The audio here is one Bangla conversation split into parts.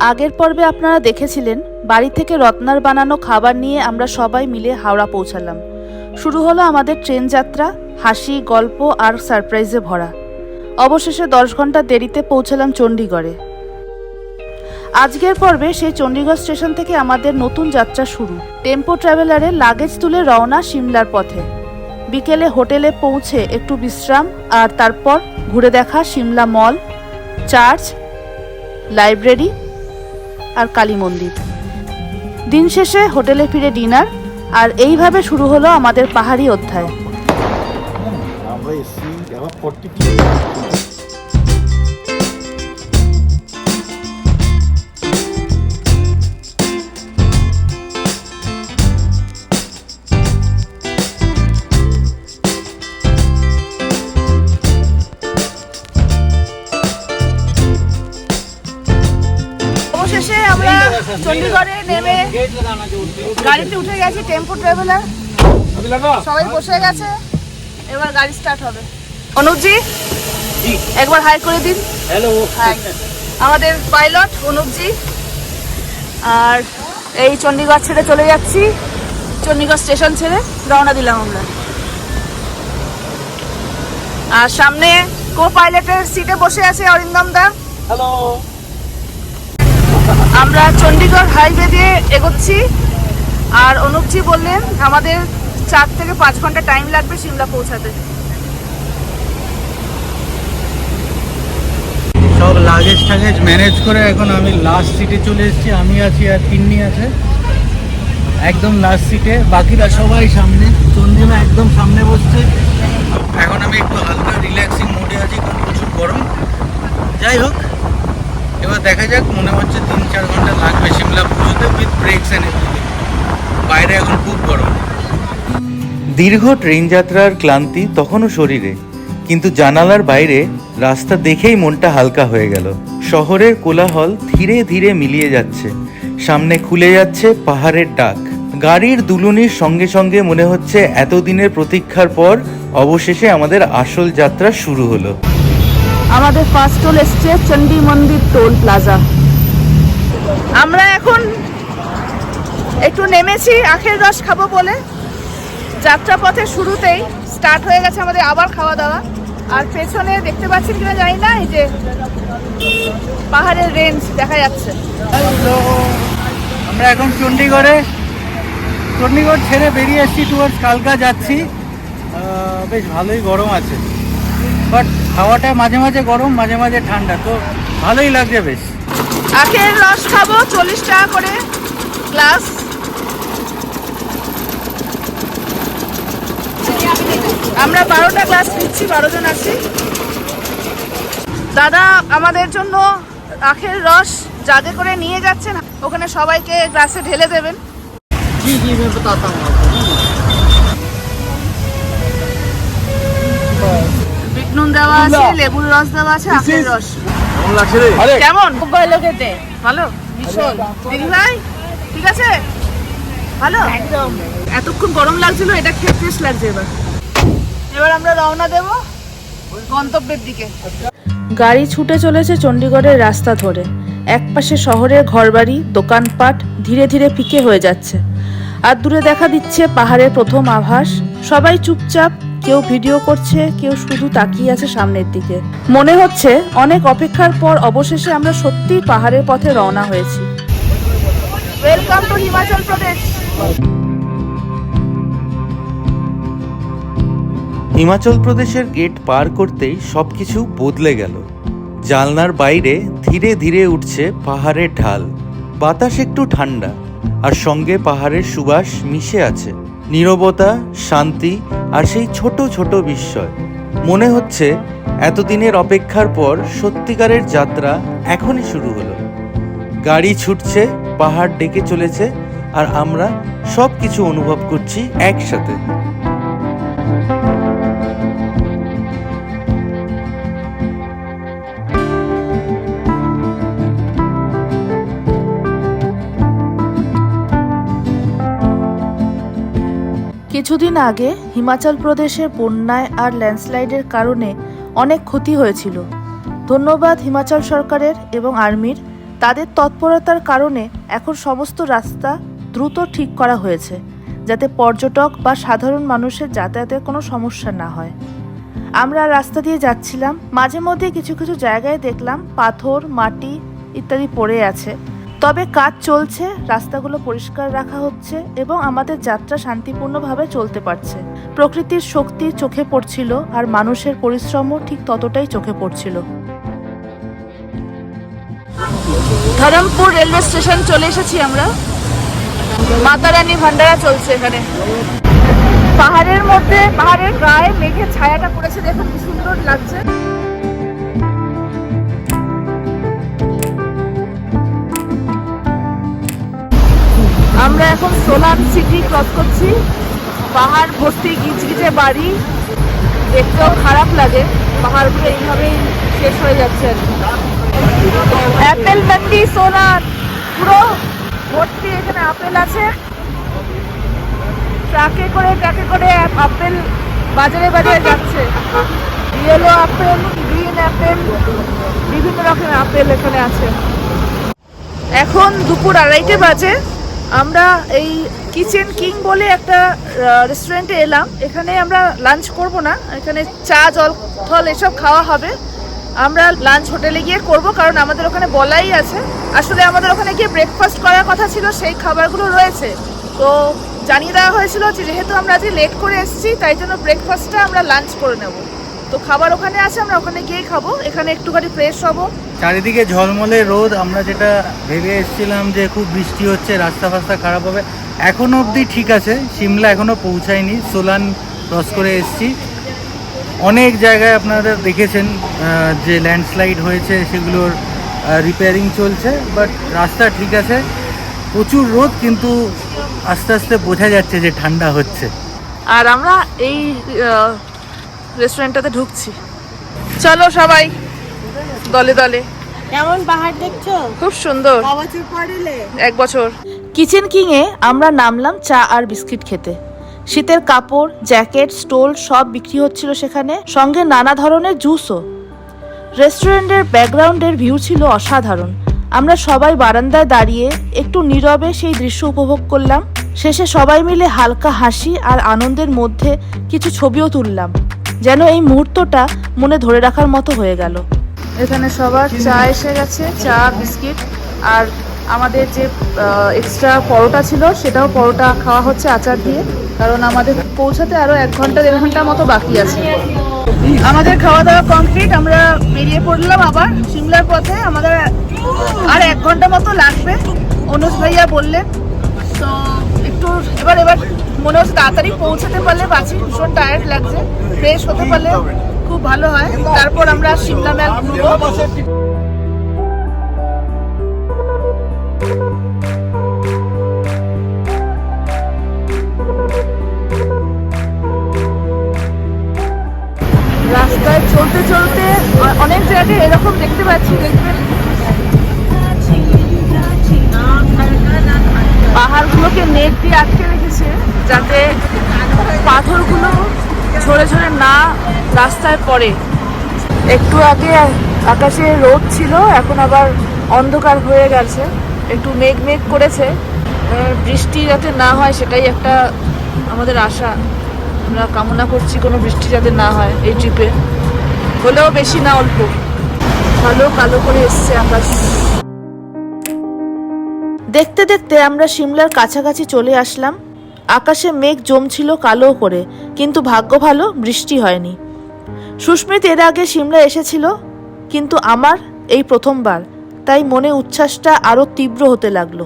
আগের পর্বে আপনারা দেখেছিলেন, বাড়ি থেকে রত্নার বানানো খাবার নিয়ে আমরা সবাই মিলে হাওড়া পৌঁছালাম। শুরু হলো আমাদের ট্রেন যাত্রা, হাসি, গল্প আর সারপ্রাইজে ভরা। অবশেষে দশ ঘণ্টা দেরিতে পৌঁছালাম চণ্ডীগড়ে। আজকের পর্বে সেই চণ্ডীগড় স্টেশন থেকে আমাদের নতুন যাত্রা শুরু। টেম্পো ট্রাভেলারে লাগেজ তুলে রওনা সিমলার পথে। বিকেলে হোটেলে পৌঁছে একটু বিশ্রাম আর তারপর ঘুরে দেখা সিমলা মল, চার্চ, লাইব্রেরি আর কালী মন্দির। দিন শেষে হোটেলে ফিরে ডিনার, আর এইভাবে শুরু হলো আমাদের পাহাড়ি অধ্যায়। আমরা এসছি চণ্ডীগড়ে নেমে গাড়িতে উঠে গেছি টেম্পো ট্রাভেলার সবাই বসে গেছে। এবার গাড়ি স্টার্ট হবে। অনুপজি একবার হাই করে দিন। হ্যালো হাই আমাদের পাইলট অনুপজি। আর এই চণ্ডীগড় ছেড়ে চলে যাচ্ছি। চণ্ডীগড় স্টেশন ছেড়ে রওনা দিলাম আমরা। আর সামনে কো পাইলটের সিটে বসে আছে অরিন্দম দা। হ্যালো আমরা চণ্ডীগড় হাইওয়ে দিয়ে এগোচ্ছি। আর অনুপজি বললেন, আমাদের চার থেকে পাঁচ ঘণ্টা টাইম লাগবে সিমলা পৌঁছাতে। সব লাগেজ টাগেজ ম্যানেজ করে এখন আমি লাস্ট সিটে চলে এসেছি। আমি আছি আর তিন্নি আছে। একদম লাস্ট সিটে বাকিরা সবাই সামনে। চন্দ্রিমা একদম সামনে বসছে। এখন আমি একটু হালকা রিল্যাক্সিং মোডে আছি, কারণ প্রচুর গরম। যাই হোক এবার দেখা যাক, মনে হচ্ছে তিন চার ঘণ্টা লাগবে সিমলা পুজোতে উইথ ব্রেকস বাইরে এখন খুব গরম। দীর্ঘ ট্রেন যাত্রার ক্লান্তি তখনও শরীরে, কিন্তু জানালার বাইরে রাস্তা দেখেই মনটা হালকা হয়ে গেল। শহরের কোলাহল ধীরে ধীরে মিলিয়ে যাচ্ছে। সামনে খুলে যাচ্ছে পাহাড়ের ডাক। গাড়ির দুলুনির সঙ্গে সঙ্গে মনে হচ্ছে এতদিনের প্রতীক্ষার পর অবশেষে আমাদের আসল যাত্রা শুরু হলো। আমাদের ফার্স্ট টোল এসছে চণ্ডী মন্দির টোল প্লাজা আমরা এখন একটু নেমেছি, আখের রস খাব বলে। যাত্রাপথের শুরুতেই স্টার্ট হয়ে গেছে আমাদের আবার খাওয়া দাওয়া আর পেছনে দেখতে পাচ্ছেন কিনা জানি না, এই যে পাহাড়ের রেঞ্জ দেখা যাচ্ছে। আমরা এখন চণ্ডীগড়ে চণ্ডীগড় ছেড়ে বেরিয়ে এসেছি টুয়ার্ডস কালকা যাচ্ছি। বেশ ভালোই গরম আছে। বাট হাওয়াটা মাঝে মাঝে গরম মাঝে মাঝে ঠান্ডা তো ভালোই লাগছে বেশ। আখের রস খাব চল্লিশ টাকা করে গ্লাস। আমরা বারোটা গ্লাস নিচ্ছি বারো জন আছি। দাদা আমাদের জন্য আখের রস যাদের করে নিয়ে যাচ্ছেন। ওখানে সবাইকে গ্লাসে ঢেলে দেবেন। কি নুন দেওয়া আছে লেবুর রস দেওয়া আছে আখের রস। কেমন লাগছে রে? কেমন? খুব ভালো খেতে ভালো? ভীষণ। ঠিক আছে? ভালো? একদম। এতক্ষণ গরম লাগছিল এটা খেয়ে ফ্রেশ লাগছে এবার। এবার আমরা রওনা দেব গন্তব্যের দিকে। গাড়ি ছুটে চলেছে চণ্ডীগড়ের রাস্তা ধরে। একপাশে শহরের ঘরবাড়ি দোকানপাট ধীরে ধীরে ফিকে হয়ে যাচ্ছে। আর দূরে দেখা দিচ্ছে পাহাড়ের প্রথম আভাস। সবাই চুপচাপ কেউ ভিডিও করছে, কেউ শুধু তাকিয়ে আছে সামনের দিকে। মনে হচ্ছে অনেক অপেক্ষার পর অবশেষে আমরা সত্যি পাহাড়ের পথে রওনা হয়েছি। ওয়েলকাম টু হিমাচল প্রদেশ হিমাচল প্রদেশের গেট পার করতেই সবকিছু বদলে গেল। জানলার বাইরে ধীরে ধীরে উঠছে পাহাড়ের ঢাল। বাতাস একটু ঠান্ডা, আর সঙ্গে পাহাড়ের সুবাস মিশে আছে। নীরবতা, শান্তি আর সেই ছোট ছোট বিস্ময়। মনে হচ্ছে এতদিনের অপেক্ষার পর সত্যিকারের যাত্রা এখনই শুরু হলো। গাড়ি ছুটছে, পাহাড় ডেকে চলেছে আর আমরা সব কিছু অনুভব করছি একসাথে। কিছুদিন আগে হিমাচল প্রদেশে বন্যায় আর ল্যান্ডস্লাইডের কারণে অনেক ক্ষতি হয়েছিল। ধন্যবাদ হিমাচল সরকারের এবং আর্মির। তাদের তৎপরতার কারণে এখন সমস্ত রাস্তা দ্রুত ঠিক করা হয়েছে, যাতে পর্যটক বা সাধারণ মানুষের যাতায়াতের কোনো সমস্যা না হয়। আমরা রাস্তা দিয়ে যাচ্ছিলাম মাঝে মধ্যে কিছু কিছু জায়গায় দেখলাম পাথর, মাটি ইত্যাদি পড়ে আছে। তবে কাজ চলছে, রাস্তাগুলো পরিষ্কার রাখা হচ্ছে এবং আমাদের যাত্রা শান্তিপূর্ণভাবে চলতে পারছে। প্রকৃতির শক্তি চোখে পড়ছিল আর মানুষের পরিশ্রমও ঠিক ততটাই চোখে পড়ছিল। ধরমপুর রেলওয়ে স্টেশন চলে এসেছি আমরা। মাতারানী ভান্ডারা চলছে এখানে। পাহাড়ের মধ্যে, পাহাড়ের গায়ে মেঘের ছায়াটা পড়েছে, দেখুন কি সুন্দর লাগছে। আমরা এখন সোলান সিটি ক্রস করছি। পাহাড় ভর্তি গিজগিজে বাড়ি। দেখতেও খারাপ লাগে। পাহাড়গুলো এইভাবেই শেষ হয়ে যাচ্ছে। অ্যাপেল মান্ডি সোলান, পুরো ভর্তি এখানে আপেল আছে। ট্রাকে করে ট্রাকে করে আপেল বাজারে বাজারে যাচ্ছে। ইয়েলো আপেল, গ্রিন আপেল, বিভিন্ন রকমের আপেল এখানে আছে। এখন দুপুর আড়াইটে বাজে। আমরা এই কিচেন কিং বলে একটা রেস্টুরেন্টে এলাম। এখানে আমরা লাঞ্চ করব না। এখানে চা, জল, ফল এসব খাওয়া হবে। আমরা লাঞ্চ হোটেলে গিয়ে করব, কারণ আমাদের ওখানে বলাই আছে। আসলে আমাদের ওখানে গিয়ে ব্রেকফাস্ট করার কথা ছিল, সেই খাবারগুলো রয়েছে। তো জানিয়ে দেওয়া হয়েছিল যেহেতু আমরা আজকে লেট করে এসেছি, তাই জন্য ব্রেকফাস্টটা আমরা লাঞ্চ করে নেব। তো খাবার ওখানে আছে আমরা ওখানে গিয়েই খাব। এখানে একটুখানি ফ্রেশ হব। চারিদিকে ঝলমলে রোদ আমরা যেটা ভেবে এসেছিলাম যে খুব বৃষ্টি হচ্ছে রাস্তা ফাস্তা খারাপ হবে এখনও অবধি ঠিক আছে সিমলা এখনও পৌঁছায়নি সোলান ক্রস করে এসেছি। অনেক জায়গায় আপনারা দেখেছেন যে ল্যান্ডস্লাইড হয়েছে সেগুলোর রিপেয়ারিং চলছে বাট রাস্তা ঠিক আছে প্রচুর রোদ কিন্তু আস্তে আস্তে বোঝা যাচ্ছে যে ঠান্ডা হচ্ছে। আর আমরা এই রেস্টুরেন্টটাতে ঢুকছি। চলো সবাই দলে দলে। কেমন পাহাড় দেখছ? খুব সুন্দর। এক বছর। কিচেন কিং এ আমরা নামলাম চা আর বিস্কিট খেতে। শীতের কাপড় জ্যাকেট স্টোল সব বিক্রি হচ্ছিল সেখানে সঙ্গে নানা ধরনের জুসও। রেস্টুরেন্টের ব্যাকগ্রাউন্ডের ভিউ ছিল অসাধারণ। আমরা সবাই বারান্দায় দাঁড়িয়ে একটু নীরবে সেই দৃশ্য উপভোগ করলাম। শেষে সবাই মিলে হালকা হাসি আর আনন্দের মধ্যে কিছু ছবিও তুললাম। যেন এই মুহূর্তটা মনে ধরে রাখার মতো হয়ে গেল। এখানে সবার চা এসে গেছে, চা, বিস্কিট, আর আমাদের যে এক্সট্রা পরোটা ছিল, সেটাও পরোটা খাওয়া হচ্ছে আচার দিয়ে, কারণ আমাদের পৌঁছাতে আরও এক ঘণ্টা, দেড় ঘণ্টা মতো বাকি আছে। আমাদের খাওয়া দাওয়া কমপ্লিট আমরা বেরিয়ে পড়লাম আবার সিমলার পথে, আমাদের আর এক ঘণ্টা মতো লাগবে, অনুজ ভাইয়া বললেন। তো একটু এবার এবার মনে হচ্ছে তাড়াতাড়ি পৌঁছাতে পারলে বাঁচি। ভীষণ টায়ার্ড লাগছে। ফ্রেশ হতে পারলে খুব ভালো হয়। তারপর আমরা সিমলা ম্যাল ঘুরবো। রাস্তায় চলতে চলতে অনেক জায়গায় এরকম দেখতে পাচ্ছি। দেখবেন পাহাড়গুলোকে নেট দিয়ে আটকে রেখেছে যাতে পাথরগুলো ঝরে ঝরে না রাস্তায় পড়ে। একটু আগে আকাশে রোদ ছিল, এখন আবার অন্ধকার হয়ে গেছে। একটু মেঘ মেঘ করেছে। বৃষ্টি যাতে না হয় সেটাই একটা আমাদের আশা। আমরা কামনা করছি কোনো বৃষ্টি যাতে না হয় এই ট্রিপে হলেও বেশি না অল্প। ভালো কালো করে এসছে আকাশ। দেখতে দেখতে আমরা সিমলার কাছাকাছি চলে আসলাম। আকাশে মেঘ জমছিল কালো করে, কিন্তু ভাগ্য ভালো বৃষ্টি হয়নি। সুস্মিত এর আগে সিমলা এসেছিল, কিন্তু আমার এই প্রথমবার, তাই মনে উচ্ছ্বাসটা আরও তীব্র হতে লাগল।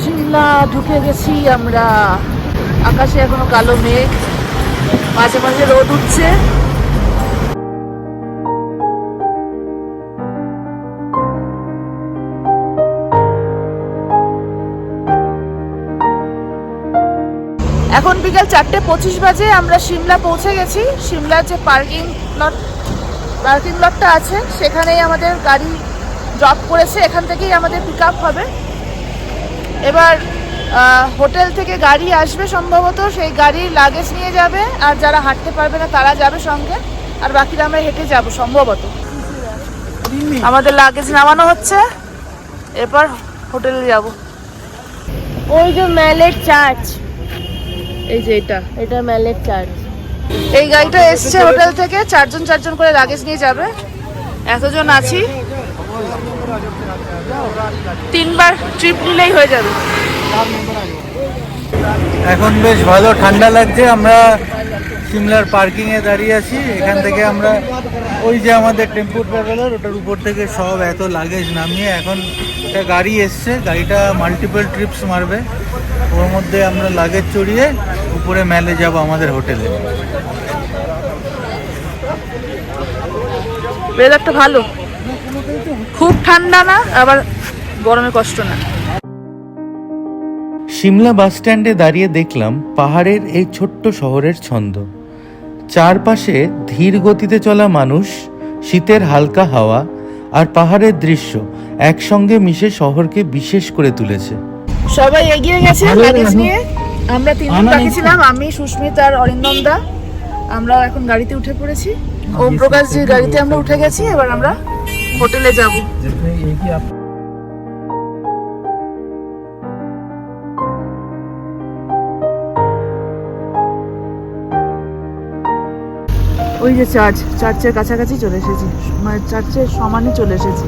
সিমলা ঢুকে গেছি আমরা। আকাশে এখনও কালো মেঘ। মাঝে মাঝে রোদ উঠছে। এখন বিকাল চারটে পঁচিশ বাজে আমরা সিমলা পৌঁছে গেছি। সিমলার যে পার্কিং লট পার্কিং লটটা আছে, সেখানেই আমাদের গাড়ি ড্রপ করেছে। এখান থেকেই আমাদের পিক হবে। এবার হোটেল থেকে গাড়ি আসবে সম্ভবত। সেই গাড়ির লাগেজ নিয়ে যাবে। আর যারা হাঁটতে পারবে না, তারা যাবে সঙ্গে। আর বাকিরা আমরা হেঁটে যাব সম্ভবত। আমাদের লাগেজ নামানো হচ্ছে। এরপর হোটেলে যাব। ওই যে ম্যালের চার্চ এই যে এটা। এটা ম্যালের চার্চ এই গাড়িটা এসছে হোটেল থেকে চারজন চারজন করে লাগেজ নিয়ে যাবে। এতজন আছি। তিনবার ট্রিপ নিলেই হয়ে যাবে। এখন বেশ ভালো ঠান্ডা লাগছে। আমরা সিমলার পার্কিং এ দাঁড়িয়ে আছি। এখান থেকে আমরা ওই যে আমাদের টেম্পু ট্রাভেলার ওটার উপর থেকে সব এত লাগেজ নামিয়ে এখন একটা গাড়ি এসছে। গাড়িটা মাল্টিপল ট্রিপস মারবে। ওর মধ্যে আমরা লাগেজ চড়িয়ে উপরে মেলে যাব আমাদের হোটেলে ওয়েদারটা ভালো। খুব ঠান্ডা না আবার গরমে কষ্ট না। সিমলা বাস স্ট্যান্ডে দাঁড়িয়ে দেখলাম পাহাড়ের এই ছোট্ট শহরের ছন্দ। চারপাশে ধীর গতিতে চলা মানুষ শীতের হালকা হাওয়া আর পাহাড়ের দৃশ্য একসঙ্গে মিশে শহরকে বিশেষ করে তুলেছে। সবাই এগিয়ে গেছে লাগেজ নিয়ে। আমরা তিনজন বাকি ছিলাম আমি সুস্মিতা আর অরিন্দম দা আমরা এখন গাড়িতে উঠে পড়েছি। ওম প্রকাশ জির গাড়িতে আমরা উঠে গেছি এবার আমরা হোটেলে যাব। ওই যে চার্চ চার্চের কাছাকাছি চলে এসেছি। মানে চার্চের সমানই চলে এসেছি।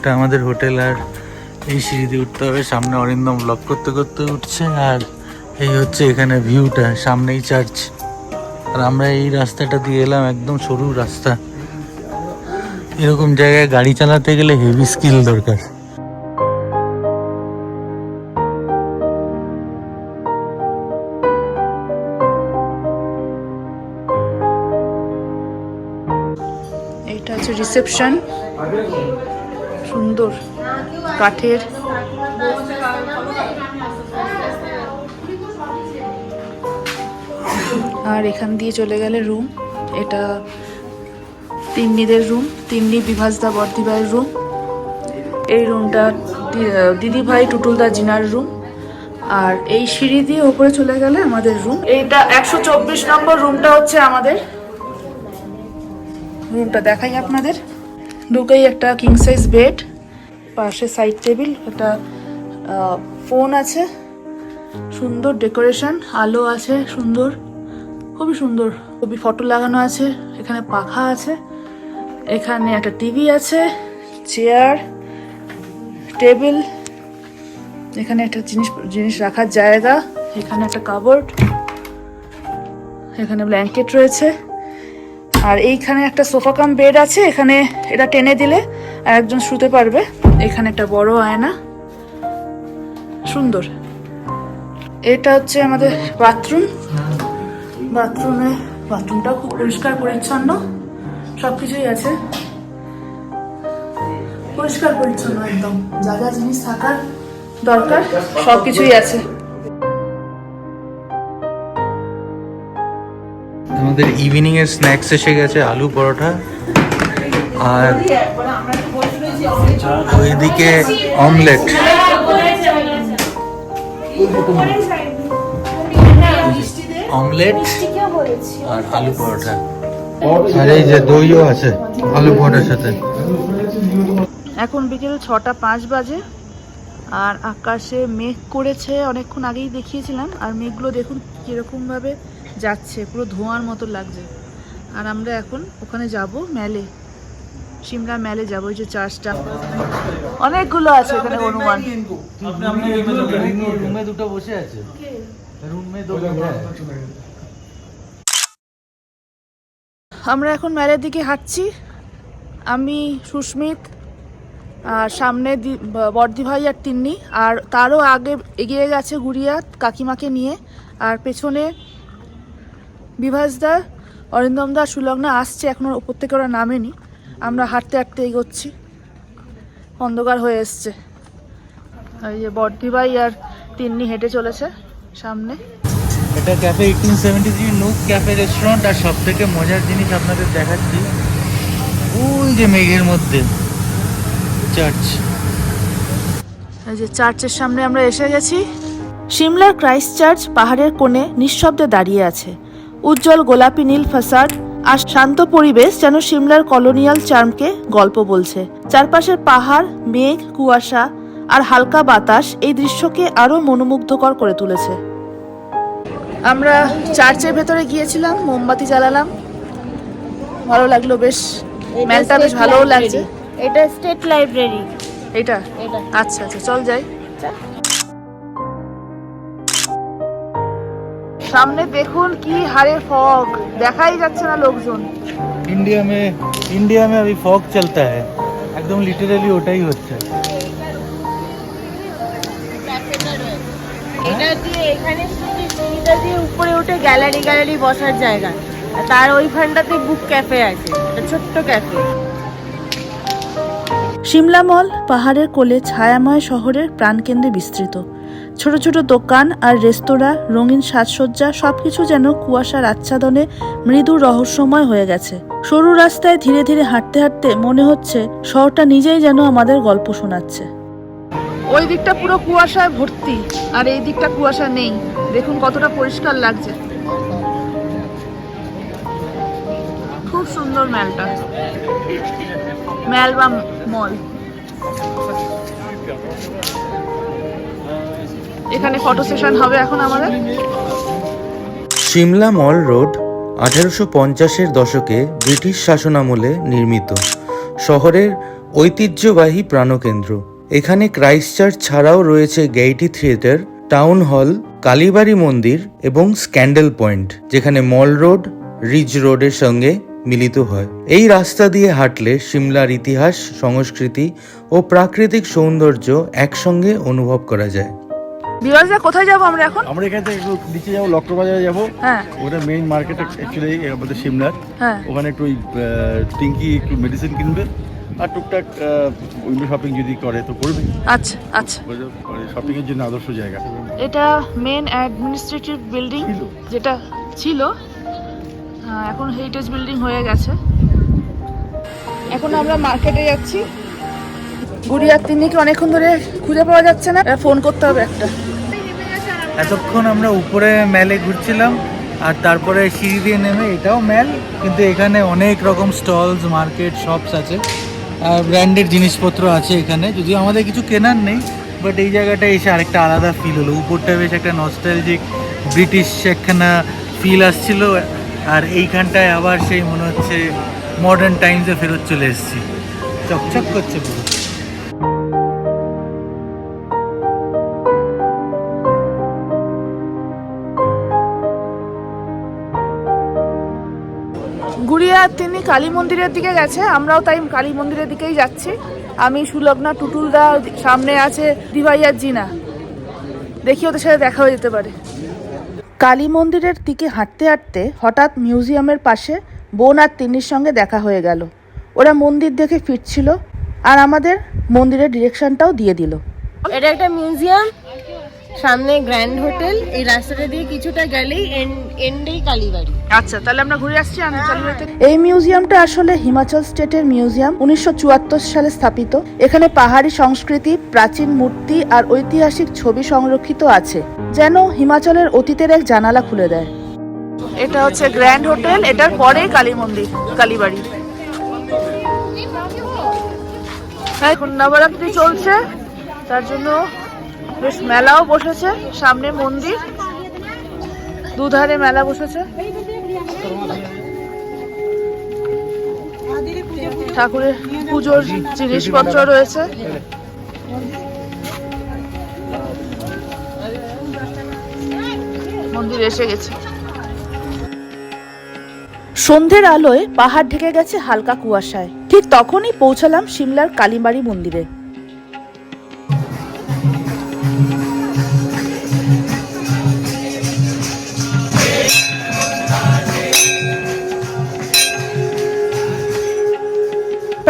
এটা আমাদের হোটেল আর এই সিঁড়ি দিয়ে উঠতে হবে। সামনে অরিন্দম ব্লক করতে করতে উঠছে আর এই হচ্ছে এখানে ভিউটা সামনেই চার্চ আর আমরা এই রাস্তাটা দিয়ে এলাম একদম সরু রাস্তা। এরকম জায়গায় গাড়ি চালাতে গেলে হেভি স্কিল দরকার। হচ্ছে রিসেপশন সুন্দর কাঠের আর এখান দিয়ে চলে গেলে রুম। এটা তিন্নিদের রুম, তিন্নি বিভাসদা বর্দিভাইয়ের রুম। এই রুমটা দিদি ভাই টুটুলদা জিনার রুম। আর এই সিঁড়ি দিয়ে ওপরে চলে গেলে আমাদের রুম। এইটা একশো চব্বিশ নম্বর রুমটা হচ্ছে আমাদের। রুমটা দেখাই আপনাদের। ঢুকেই একটা কিং সাইজ বেড পাশে সাইড টেবিল একটা ফোন আছে, সুন্দর ডেকোরেশন আলো আছে, সুন্দর, খুবই সুন্দর, খুবই ফটো লাগানো আছে, এখানে পাখা আছে, এখানে একটা টিভি আছে চেয়ার টেবিল এখানে একটা জিনিস জিনিস রাখার জায়গা, এখানে একটা কাবোর্ড এখানে ব্ল্যাঙ্কেট রয়েছে। আর এইখানে একটা সোফা কাম বেড আছে, এখানে এটা টেনে দিলে আর একজন শুতে পারবে। এখানে একটা বড় আয়না। সুন্দর। এটা হচ্ছে আমাদের বাথরুম। বাথরুমে বাথরুমটা খুব পরিষ্কার, পরিচ্ছন্ন সব কিছুই আছে। পরিষ্কার, পরিচ্ছন্ন একদম। যা যা জিনিস থাকার দরকার সব কিছুই আছে। আমাদের ইভিনিং এর স্ন্যাক্স এসে গেছে, আলু পরোটা। আর ওইদিকে অমলেট অমলেট আর আলু পরোটা। আর এই যে দইও আছে, আলু পরোটার সাথে। এখন বিকেল ছটা পাঁচ বাজে, আর আকাশে মেঘ করেছে, অনেকক্ষণ আগেই দেখিয়েছিলাম। আর মেঘগুলো দেখুন কীরকমভাবে যাচ্ছে পুরো ধোঁয়ার মতো লাগছে। আর আমরা এখন ওখানে যাব মেলে। সিমলা মেলে যাব ওই যে চার্চটা অনেকগুলো আছে এখানে হনুমান। রুমে দুটো বসে আছে। রুমে আমরা এখন মেলের দিকে হাঁটছি। আমি সুস্মিত আর সামনে বর্দি ভাই আর তিন্নি। আর তারও আগে এগিয়ে গেছে গুড়িয়া কাকিমাকে নিয়ে। আর পেছনে বিভাসদা অরিন্দমদা সুলগ্না আসছে এখন ওর ওপর থেকে ওরা নামেনি। আমরা হাঁটতে হাঁটতে এগোচ্ছি। অন্ধকার হয়ে এসছে। এই যে বর্দি ভাই আর তিন্নি হেঁটে চলেছে সামনে। এটা cafe eighteen seventy three nook cafe restaurant আর সব থেকে মজার জিনিস আপনাদের দেখাচ্ছি। ওই যে মেঘের মধ্যে। চার্চ। এই যে চার্চের সামনে আমরা এসে গেছি। সিমলার ক্রাইস্ট চার্চ পাহাড়ের কোণে নিঃশব্দে দাঁড়িয়ে আছে। উজ্জ্বল গোলাপি নীল ফাসাড আর শান্ত পরিবেশ যেন সিমলার কলোনিয়াল চার্মকে গল্প বলছে। চারপাশের পাহাড় মেঘ কুয়াশা আর হালকা বাতাস এই দৃশ্যকে আরও মনোমুগ্ধকর করে তুলেছে। আমরা চার্চের ভেতরে গিয়েছিলাম মোমবাতি জ্বালালাম। ভালো লাগল বেশ। মেলটা বেশ ভালোও লাগছে। এটা স্টেট লাইব্রেরি এটা এটা। আচ্ছা আচ্ছা চল যাই। সামনে দেখুন কি হারে ফগ দেখাই যাচ্ছে না লোকজন इंडिया में इंडिया में अभी फॉग चलता है एकदम लिटरली ওটাই হচ্ছে এটা দিয়ে এখানে সিঁড়ি সিঁড়িটা দিয়ে উপরে উঠে গ্যালারি গ্যালারি বসার জায়গা আর তার ওইখানটাতে বুক ক্যাফে আছে একটা ছোট্ট ক্যাফে সিমলা মল পাহাড়ের কোলে ছায়াময় শহরের প্রাণকেন্দ্রে বিস্তৃত ছোট ছোট দোকান আর রেস্তোরাঁ, রঙিন সাজসজ্জা, সবকিছু যেন কুয়াশার আচ্ছাদনে মৃদু রহস্যময় হয়ে গেছে। সরু রাস্তায় ধীরে ধীরে হাঁটতে হাঁটতে মনে হচ্ছে শহরটা নিজেই যেন আমাদের গল্প শোনাচ্ছে। ওই দিকটা পুরো কুয়াশায় ভর্তি, আর এই দিকটা কুয়াশা নেই। দেখুন কতটা পরিষ্কার লাগছে। খুব সুন্দর ম্যালটা। ম্যাল বা মল। এখানে ফটো সেশন হবে এখন আমাদের। সিমলা মল রোড আঠারোশো পঞ্চাশের দশকে ব্রিটিশ শাসনামলে নির্মিত। শহরের ঐতিহ্যবাহী প্রাণকেন্দ্র। এখানে ক্রাইস্টচার্চ ছাড়াও রয়েছে গেইটি থিয়েটার, টাউন হল, কালীবাড়ি মন্দির এবং স্ক্যান্ডেল পয়েন্ট, যেখানে মল রোড, রিজ রোডের সঙ্গে মিলিত হয়। এই রাস্তা দিয়ে হাঁটলে সিমলার ইতিহাস, সংস্কৃতি ও প্রাকৃতিক সৌন্দর্য একসঙ্গে অনুভব করা যায়। বিরাজদা কোথায় যাব আমরা এখন? আমরা এখান থেকে একটু নিচে যাব লক্ষ্য বাজারে যাব। হ্যাঁ। ওটা মেইন মার্কেট অ্যাকচুয়ালি আমাদের সিমলার। হ্যাঁ। ওখানে একটু ওই টিঙ্কি একটু মেডিসিন কিনবে। আর টুকটাক উইন্ডো শপিং যদি করে তো করবে। আচ্ছা আচ্ছা। শপিং এর জন্য আদর্শ জায়গা। এটা মেন অ্যাডমিনিস্ট্রেটিভ বিল্ডিং যেটা ছিল। হ্যাঁ, এখন হেরিটেজ বিল্ডিং হয়ে গেছে। এখন আমরা মার্কেটে যাচ্ছি। গুড়িয়ার তিন্নিকে অনেকক্ষণ ধরে খুঁজে পাওয়া যাচ্ছে না। ফোন করতে হবে একটা। এতক্ষণ আমরা উপরে মেলে ঘুরছিলাম, আর তারপরে সিঁড়ি দিয়ে নেমে এটাও মেল, কিন্তু এখানে অনেক রকম স্টলস মার্কেট শপস আছে ব্র্যান্ডেড জিনিসপত্র আছে এখানে। যদিও আমাদের কিছু কেনার নেই বাট এই জায়গাটা এসে আরেকটা আলাদা ফিল হলো। উপরটা বেশ একটা নস্টালজিক ব্রিটিশ একখানা ফিল আসছিল, আর এইখানটায় আবার সেই মনে হচ্ছে মডার্ন টাইমসে ফেরত চলে এসেছি। চকচক করছে পুরো। কালী মন্দিরের দিকে গেছে, আমরাও তাই কালী মন্দিরের দিকেই যাচ্ছি। আমি, সুলগ্না, টুটুলদা, সামনে আছে দিভাইয়ার জিনা। দেখি ওদের সাথে দেখা হয়ে যেতে পারে। কালী মন্দিরের দিকে হাঁটতে হাঁটতে হঠাৎ মিউজিয়ামের পাশে বোন আর তিন্নির সঙ্গে দেখা হয়ে গেল। ওরা মন্দির দেখে ফিরছিল আর আমাদের মন্দিরের ডিরেকশনটাও দিয়ে দিল। এটা একটা মিউজিয়াম সামনে গ্র্যান্ড হোটেল এই রাস্তাটা দিয়ে কিছুটা গেলেই এন্ডেই কালীবাড়ি। আচ্ছা তাহলে আমরা ঘুরে আসছি এই মিউজিয়ামটা আসলে হিমাচল স্টেটের মিউজিয়াম উনিশশো চুয়াত্তর সালে স্থাপিত। এখানে পাহাড়ি সংস্কৃতি প্রাচীন মূর্তি আর ঐতিহাসিক ছবি সংরক্ষিত আছে যেন হিমাচলের অতীতের এক জানালা খুলে দেয়। এটা হচ্ছে গ্র্যান্ড হোটেল এটার পরেই কালী মন্দির কালীবাড়ি। হ্যাঁ এখন নবরাত্রি চলছে তার জন্য বেশ মেলাও বসেছে, সামনে মন্দির। দুধারে মেলা বসেছে। ঠাকুরের পুজোর জিনিসপত্র রয়েছে। মন্দির এসে গেছে। সন্ধ্যের আলোয় পাহাড় ঢেকে গেছে হালকা কুয়াশায়। ঠিক তখনই পৌঁছালাম সিমলার কালীবাড়ি মন্দিরে।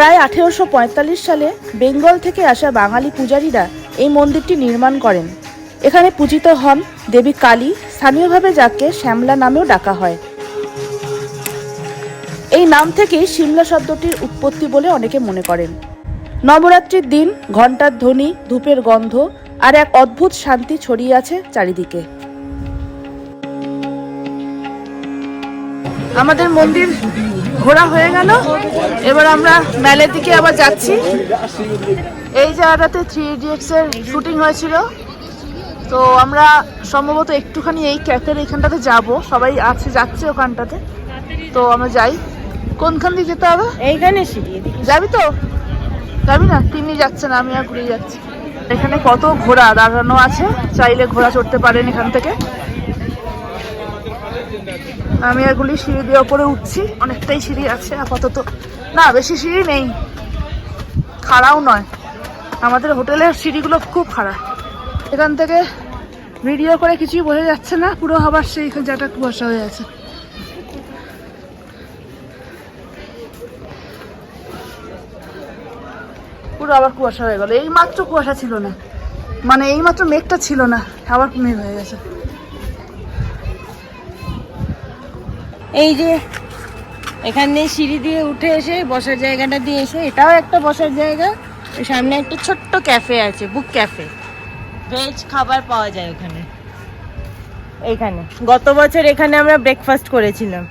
প্রায় আঠেরোশো পঁয়তাল্লিশ সালে বেঙ্গল থেকে আসা বাঙালি পূজারীরা এই মন্দিরটি নির্মাণ করেন। এখানে পূজিত হন দেবী কালী, স্থানীয়ভাবে যাকে শ্যামলা নামেও ডাকা হয়। এই নাম থেকেই শিমলা শব্দটির উৎপত্তি বলে অনেকে মনে করেন। নবরাত্রির দিন ঘণ্টার ধ্বনি, ধূপের গন্ধ আর এক অদ্ভুত শান্তি ছড়িয়ে আছে চারিদিকে। আমাদের মন্দির ঘোরা হয়ে গেল। এবার আমরা মেলের দিকে আবার যাচ্ছি। এই জায়গাটাতে থ্রি ইডিয়টস এর শুটিং হয়েছিল। তো আমরা সম্ভবত একটুখানি এই ক্যাফের এখানটাতে যাব। সবাই আছে যাচ্ছে ওখানটাতে। তো আমরা যাই। কোনখান দিয়ে যেতে হবে? এইখানে যাবি তো? যাবি না? তিনি যাচ্ছে না আমি আর ঘুরে যাচ্ছি। এখানে কত ঘোড়া দাঁড়ানো আছে? চাইলে ঘোড়া চড়তে পারেন এখান থেকে। আমি এগুলি সিঁড়ি দিয়ে ওপরে উঠছি। অনেকটাই সিঁড়ি আছে, আপাতত। না, বেশি সিঁড়ি নেই। খাড়াও নয়। আমাদের হোটেলের সিঁড়িগুলো খুব খাড়া। এখান থেকে ভিডিও করে কিছুই বোঝা যাচ্ছে না, পুরো আবার সেই জায়গাটা কুয়াশা হয়ে আছে। পুরো আবার কুয়াশা হয়ে গেল। এই মাত্র কুয়াশা ছিল না। মানে এই মাত্র মেঘটা ছিল না, আবার মেঘ হয়ে গেছে। এই যে, এখানে সিঁড়ি দিয়ে উঠে এসে বসার জায়গাটা দিয়ে এসে, এটাও একটা বসার জায়গা। সামনে একটা ছোট্ট ক্যাফে আছে, বুক ক্যাফে। ভেজ খাবার পাওয়া যায় ওখানে। এইখানে। গত বছর এখানে আমরা ব্রেকফাস্ট করেছিলাম।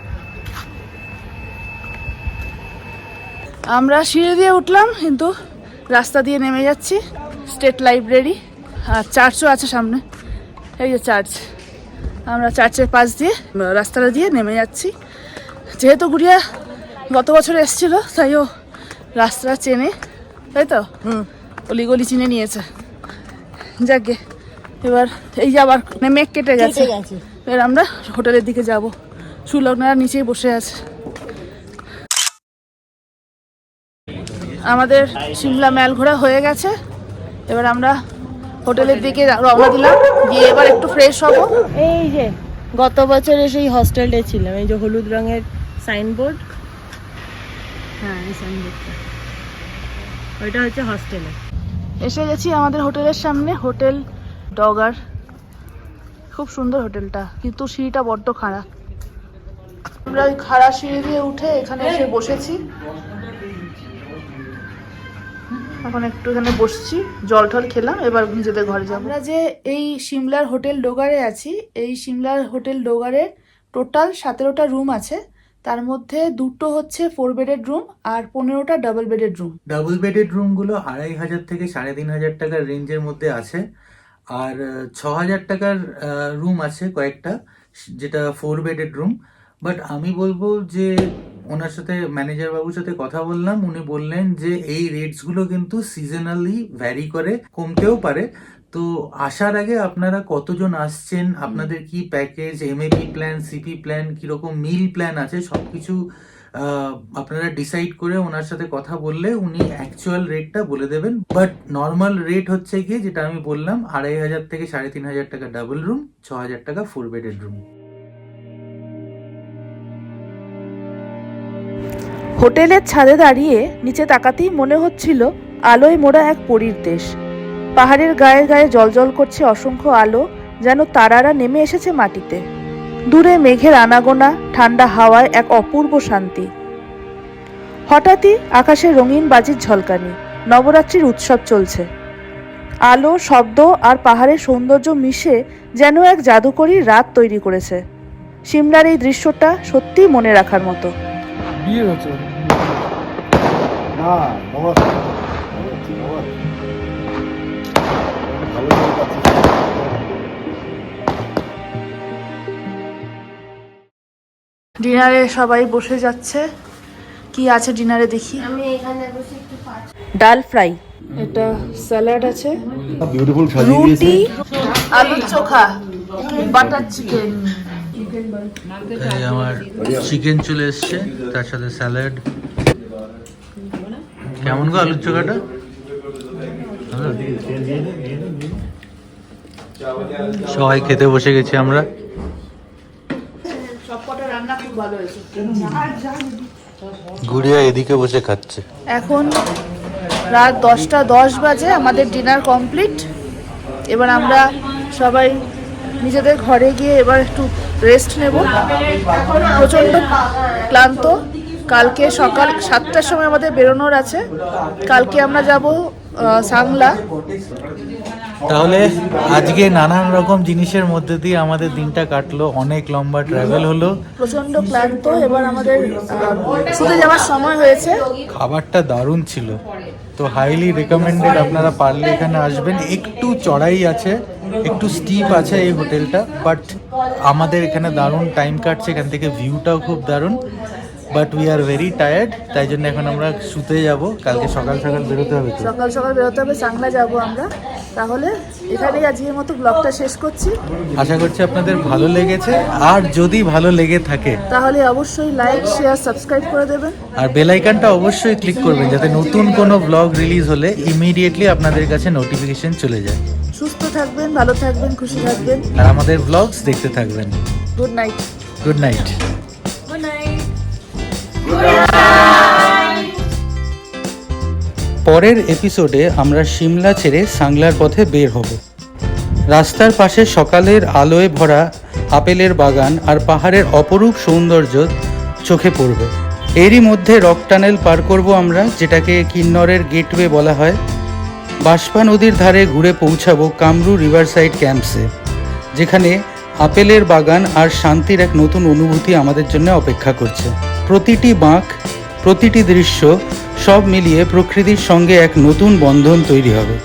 আমরা সিঁড়ি দিয়ে উঠলাম, কিন্তু রাস্তা দিয়ে নেমে যাচ্ছি স্টেট লাইব্রেরি আর চার্চও আছে সামনে। এই যে চার্চ আমরা চার্চের পাশ দিয়ে রাস্তাটা দিয়ে নেমে যাচ্ছি। যেহেতু গুড়িয়া গত বছর এসেছিল তাই ও রাস্তাটা চেনে তাই তো? হুম অলিগলি চিনে নিয়েছে। যাকে এবার এই যে আবার মেঘ কেটে গেছে। কেটে গেছে। এবার আমরা হোটেলের দিকে যাব। সুলগ্নারা নিচেই বসে আছে। আমাদের সিমলা ম্যাল ঘোরা হয়ে গেছে। এবার আমরা হোটেলের দিকে রওনা দিলাম। দিয়ে এবার একটু ফ্রেশ হব। এই যে, গত বছর এসে এই হস্টেলটা ছিলাম, এই যে হলুদ রঙের সাইনবোর্ড হ্যাঁ এই সাইনবোর্ডটা ওইটা হচ্ছে হস্টেলে এসে গেছি আমাদের হোটেলের সামনে, হোটেল ডগার। খুব সুন্দর হোটেলটা, কিন্তু সিঁড়িটা বড্ড খাড়া। আমরা ওই খাড়া সিঁড়ি দিয়ে উঠে এখানে এসে বসেছি। এখন একটু এখানে বসছি জল টল খেলাম এবার নিজেদের ঘরে যাব। আমরা যে এই সিমলার হোটেল ডোগারে আছি এই সিমলার হোটেল ডোগারে টোটাল সতেরোটা রুম আছে তার মধ্যে দুটো হচ্ছে ফোর বেডেড রুম আর পনেরোটা double bedded room. Double bedded রুমগুলো আড়াই হাজার থেকে সাড়ে তিন হাজার টাকার রেঞ্জের মধ্যে আছে আর ছ হাজার টাকার রুম আছে কয়েকটা যেটা ফোর বেডেড রুম বাট আমি বলব যে ওনার সাথে ম্যানেজার বাবুর সাথে কথা বললাম, উনি বললেন যে এই রেটসগুলো কিন্তু সিজনালি ভ্যারি করে, কমতেও পারে। তো আসার আগে আপনারা কতজন আসছেন, আপনাদের কি package MAP plan CP plan কীরকম মিল প্ল্যান আছে, সবকিছু আপনারা ডিসাইড করে ওনার সাথে কথা বললে উনি অ্যাকচুয়াল রেটটা বলে দেবেন। বাট নর্মাল রেট হচ্ছে গিয়ে, যেটা আমি বললাম, আড়াই হাজার থেকে সাড়ে তিন হাজার টাকা ডাবল রুম ছ হাজার টাকা ফোর বেডেড রুম হোটেলের ছাদে দাঁড়িয়ে নিচে তাকাতেই মনে হচ্ছিল আলোয় মোড়া এক পরীর দেশ। পাহাড়ের গায়ে গায়ে জলজল করছে অসংখ্য আলো, যেন তারারা নেমে এসেছে মাটিতে। দূরে মেঘের আনাগোনা, ঠান্ডা হাওয়ায় এক অপূর্ব শান্তি। হঠাৎই আকাশে রঙিন বাজির ঝলকানি, নবরাত্রির উৎসব চলছে। আলো, শব্দ আর পাহাড়ের সৌন্দর্য মিশে যেন এক জাদুকরী রাত তৈরি করেছে। সিমলার এই দৃশ্যটা সত্যিই মনে রাখার মতো। বিয়ে না বাবা ভালো ডিনারে সবাই বসে যাচ্ছে। কি আছে ডিনারে দেখি। আমি এখানে বসে একটু পাঁচ ডাল ফ্রাই। এটা স্যালাড আছে। বিউটিফুল সাজিয়ে রুটি দিয়েছে। আলুর চোখা বাটার চিকেন। আমার চিকেন চলে এসছে তার সাথে স্যালাড। কেমন গো আলুর চোখাটা? সবাই খেতে বসে গেছি আমরা। গুড়িয়া এদিকে বসে খাচ্ছে। এখন রাত দশটা দশ বাজে আমাদের ডিনার কমপ্লিট এবার আমরা সবাই নিজেদের ঘরে গিয়ে এবার একটু রেস্ট নেব। প্রচণ্ড ক্লান্ত। কালকে সকাল সাতটার সময় আমাদের বেরোনোর আছে। কালকে আমরা যাব সাংলা। তাহলে আজকে নানান রকম জিনিসের মধ্যে দিয়ে আমাদের দিনটা কাটলো। অনেক লম্বা ট্রাভেল হলো। প্রচণ্ড ক্লান্ত এবার আমাদের শুতে যাওয়ার সময় হয়েছে। খাবারটা দারুণ ছিল। তো হাইলি রেকমেন্ডেড আপনারা পারলে এখানে আসবেন। একটু চড়াই আছে একটু স্টিপ আছে এই হোটেলটা বাট আমাদের এখানে দারুণ টাইম কাটছে। এখান থেকে ভিউটাও খুব দারুণ। But we are very tired তাই জন্য এখন আমরা শুতে যাব কালকে সকাল সকাল বেরোতে হবে সকাল সকাল বেরোতে হবে চাংলা যাব আমরা। তাহলে এখানেই আজকের মতো ব্লগটা শেষ করছি। আশা করছি আপনাদের ভালো লেগেছে আর যদি ভালো লেগে থাকে তাহলে অবশ্যই লাইক শেয়ার সাবস্ক্রাইব করে দেবেন। আর বেল আইকনটা অবশ্যই ক্লিক করবেন যাতে নতুন কোনো ব্লগ রিলিজ হলে ইমিডিয়েটলি আপনাদের কাছে নোটিফিকেশন চলে যায়। সুস্থ থাকবেন ভালো থাকবেন খুশি থাকবেন। আর আমাদের ব্লগস দেখতে থাকবেন। গুড নাইট গুড নাইট পরের এপিসোডে আমরা সিমলা ছেড়ে সাংলার পথে বের হব। রাস্তার পাশে সকালের আলোয় ভরা আপেলের বাগান আর পাহাড়ের অপরূপ সৌন্দর্য চোখে পড়বে। এরই মধ্যে রক টানেল পার করব আমরা, যেটাকে কিন্নরের গেটওয়ে বলা হয়। বাষ্পা নদীর ধারে ঘুরে পৌঁছাবো কামরু রিভারসাইড ক্যাম্পসে, যেখানে আপেলের বাগান আর শান্তির এক নতুন অনুভূতি আমাদের জন্য অপেক্ষা করছে। প্রতিটি বাঁক, প্রতিটি দৃশ্য সব মিলিয়ে প্রকৃতির সঙ্গে এক নতুন বন্ধন তৈরি হবে।